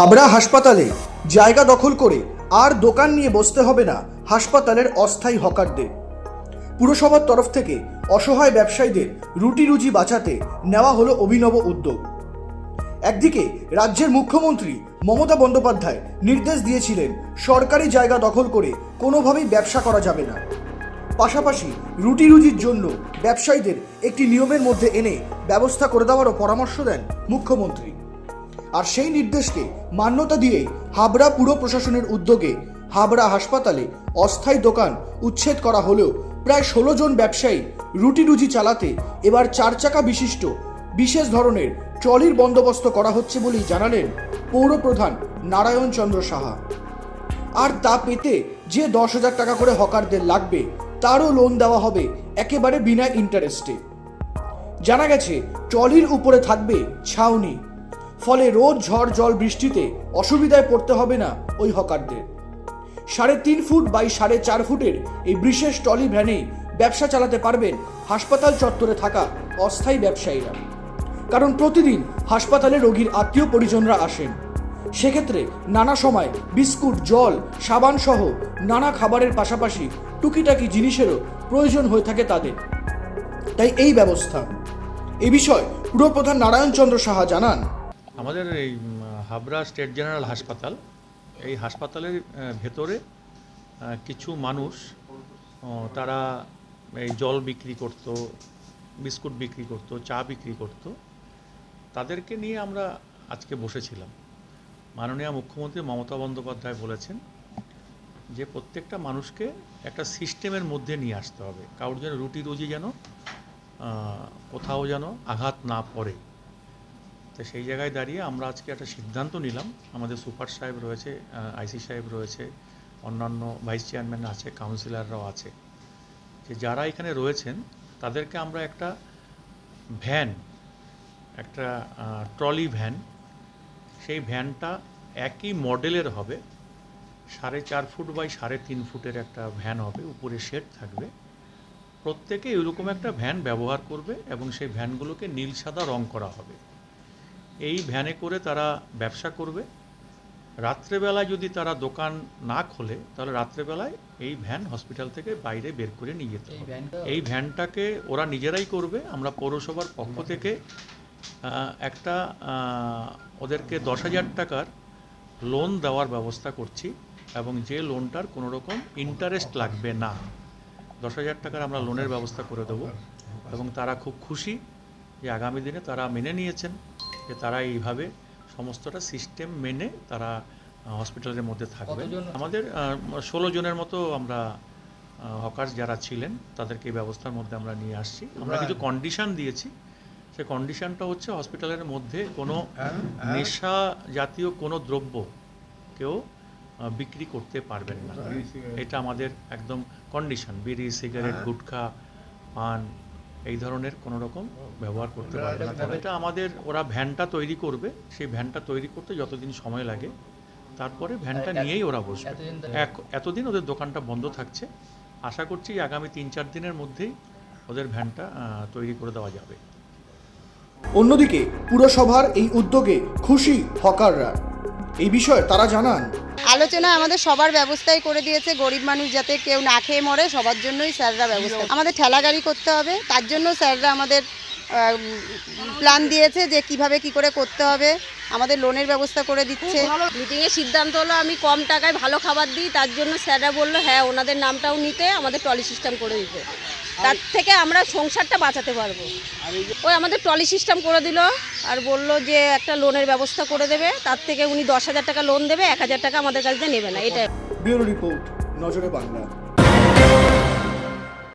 হাবড়া হাসপাতালে জায়গা দখল করে আর দোকান নিয়ে বসতে হবে না হাসপাতালের অস্থায়ী হকারদের। পুরসভার তরফ থেকে অসহায় ব্যবসায়ীদের রুটি রুজি বাঁচাতে নেওয়া হলো অভিনব উদ্যোগ। একদিকে রাজ্যের মুখ্যমন্ত্রী মমতা বন্দ্যোপাধ্যায় নির্দেশ দিয়েছিলেন সরকারি জায়গা দখল করে কোনোভাবেই ব্যবসা করা যাবে না। পাশাপাশি রুটি রুজির জন্য ব্যবসায়ীদের একটি নিয়মের মধ্যে এনে ব্যবস্থা করে দেওয়ারও পরামর্শ দেন মুখ্যমন্ত্রী। আর সেই নির্দেশকে মান্যতা দিয়ে হাবড়া পুর প্রশাসনের উদ্যোগে হাবড়া হাসপাতালে অস্থায়ী দোকান উচ্ছেদ করা হলেও প্রায় ষোলো জন ব্যবসায়ী রুটি রুজি চালাতে এবার চার চাকা বিশিষ্ট বিশেষ ধরনের ট্রলির বন্দোবস্ত করা হচ্ছে বলেই জানালেন পৌরপ্রধান নারায়ণ চন্দ্র সাহা। আর তা পেতে যে দশ হাজার টাকা করে হকারদের লাগবে, তারও লোন দেওয়া হবে একেবারে বিনা ইন্টারেস্টে জানা গেছে, ট্রলির উপরে থাকবে ছাউনি। ফলে রোজ ঝড়, জল, বৃষ্টিতে অসুবিধায় পড়তে হবে না ওই হকারদের। সাড়ে তিন ফুট বাই সাড়ে চার ফুটের এই বিশেষ ট্রলি ভ্যানেই ব্যবসা চালাতে পারবেন হাসপাতাল চত্বরে থাকা অস্থায়ী ব্যবসায়ীরা। কারণ প্রতিদিন হাসপাতালে রোগীর আত্মীয় পরিজনরা আসেন। সেক্ষেত্রে নানা সময় বিস্কুট, জল, সাবান সহ নানা খাবারের পাশাপাশি টুকিটাকি জিনিসেরও প্রয়োজন হয়ে থাকে তাদের। তাই এই ব্যবস্থা। এ বিষয়ে পুরপ্রধান নারায়ণ চন্দ্র সাহা জানান আমাদের এই হাবড়া স্টেট জেনারেল হাসপাতাল, এই হাসপাতালের ভেতরে কিছু মানুষ তারা এই জল বিক্রি করত, বিস্কুট বিক্রি করত, চা বিক্রি করত। তাদেরকে নিয়ে আমরা আজকে বসেছিলাম। মাননীয় মুখ্যমন্ত্রী মমতা বন্দ্যোপাধ্যায় বলেছেন যে প্রত্যেকটা মানুষকে একটা সিস্টেমের মধ্যে নিয়ে আসতে হবে। কারোর যেন রুটি রুজি যেন কোথাও যেন আঘাত না পড়ে। তো সেই জায়গায় দাঁড়িয়ে আমরা আজকে একটা সিদ্ধান্ত নিলাম। আমাদের সুপার সাহেব রয়েছে আইসি সাহেব রয়েছে, অন্যান্য ভাইস চেয়ারম্যান আছে, কাউন্সিলররাও আছে। যে যারা এখানে রয়েছেন, তাদেরকে আমরা একটা ভ্যান, একটা ট্রলি ভ্যান, সেই ভ্যানটা একই মডেলের হবে। সাড়ে চার ফুট বাই সাড়ে তিন ফুটের একটা ভ্যান হবে, উপরে শেড থাকবে। প্রত্যেকে এরকম একটা ভ্যান ব্যবহার করবে এবং সেই ভ্যানগুলোকে নীল সাদা রং করা হবে। এই ভ্যানে করে তারা ব্যবসা করবে। রাত্রেবেলায় যদি তারা দোকান না খোলে তাহলে রাত্রেবেলায় এই ভ্যান হসপিটাল থেকে বাইরে বের করে নিয়ে যেতে হবে। এই ভ্যানটাকে ওরা নিজেরাই করবে। আমরা পৌরসভার পক্ষ থেকে একটা ওদেরকে দশ হাজার টাকার লোন দেওয়ার ব্যবস্থা করছি এবং যে লোনটার কোনো রকম ইন্টারেস্ট লাগবে না দশ হাজার টাকার আমরা লোনের ব্যবস্থা করে দেবো। এবং তারা খুব খুশি যে আগামী দিনে তারা মেনে নিয়েছেন। যে তারা এইভাবে সমস্তটা সিস্টেম মেনে তারা হসপিটালের মধ্যে থাকবে আমাদের ষোলো জনের মতো আমরা হকার্স যারা ছিলেন তাদেরকে এই ব্যবস্থার মধ্যে আমরা নিয়ে আসছি। আমরা কিছু কন্ডিশন দিয়েছি। সে কন্ডিশনটা হচ্ছে হসপিটালের মধ্যে কোনো নেশা জাতীয় কোনো দ্রব্য কেউ বিক্রি করতে পারবেন না। এটা আমাদের একদম কন্ডিশন বিড়ি সিগারেট গুটখা পান এই ধরনের কোনো রকম ব্যবহার করতে পারবে না। তবে এটা আমাদের ওরা ভ্যানটা তৈরি করবে সেই ভ্যানটা তৈরি করতে যতদিন সময় লাগে তারপরে ভ্যানটা নিয়েই ওরা বসবে। এক এতদিন ওদের দোকানটা বন্ধ থাকছে। আশা করছি আগামী তিন চার দিনের মধ্যেই ওদের ভ্যানটা তৈরি করে দেওয়া যাবে। অন্যদিকে পুরসভার এই উদ্যোগে খুশি হকাররা। এই বিষয়ে তারা জানান আলোচনা আমাদের সবার ব্যবস্থাই করে দিয়েছে গরিব মানুষ যাতে কেউ না খেয়ে মরে সবার জন্যই স্যাররা ব্যবস্থা। আমাদের ঠেলা গাড়ি করতে হবে তার জন্য স্যাররা আমাদের প্ল্যান দিয়েছে যে কীভাবে কি করে করতে হবে। আমাদের লোনের ব্যবস্থা করে দিচ্ছে। মিটিংয়ের সিদ্ধান্ত হলো আমি কম টাকায় ভালো খাবার দিই তার জন্য স্যাররা বলল হ্যাঁ ওনাদের নামটাও নিতে আমাদের ট্রলি সিস্টেম করে দিতে। তার থেকে আমরা সংসারটা বাঁচাতে পারব। ওই আমাদের ট্রলি সিস্টেম করে দিল আর বলল যে একটা লোনের ব্যবস্থা করে দেবে তার থেকে উনি দশ হাজার টাকা লোন দেবে এক হাজার টাকা আমাদের কাছ থেকে নেবে না এটা ব্যুরো রিপোর্ট নজরে বাংলা।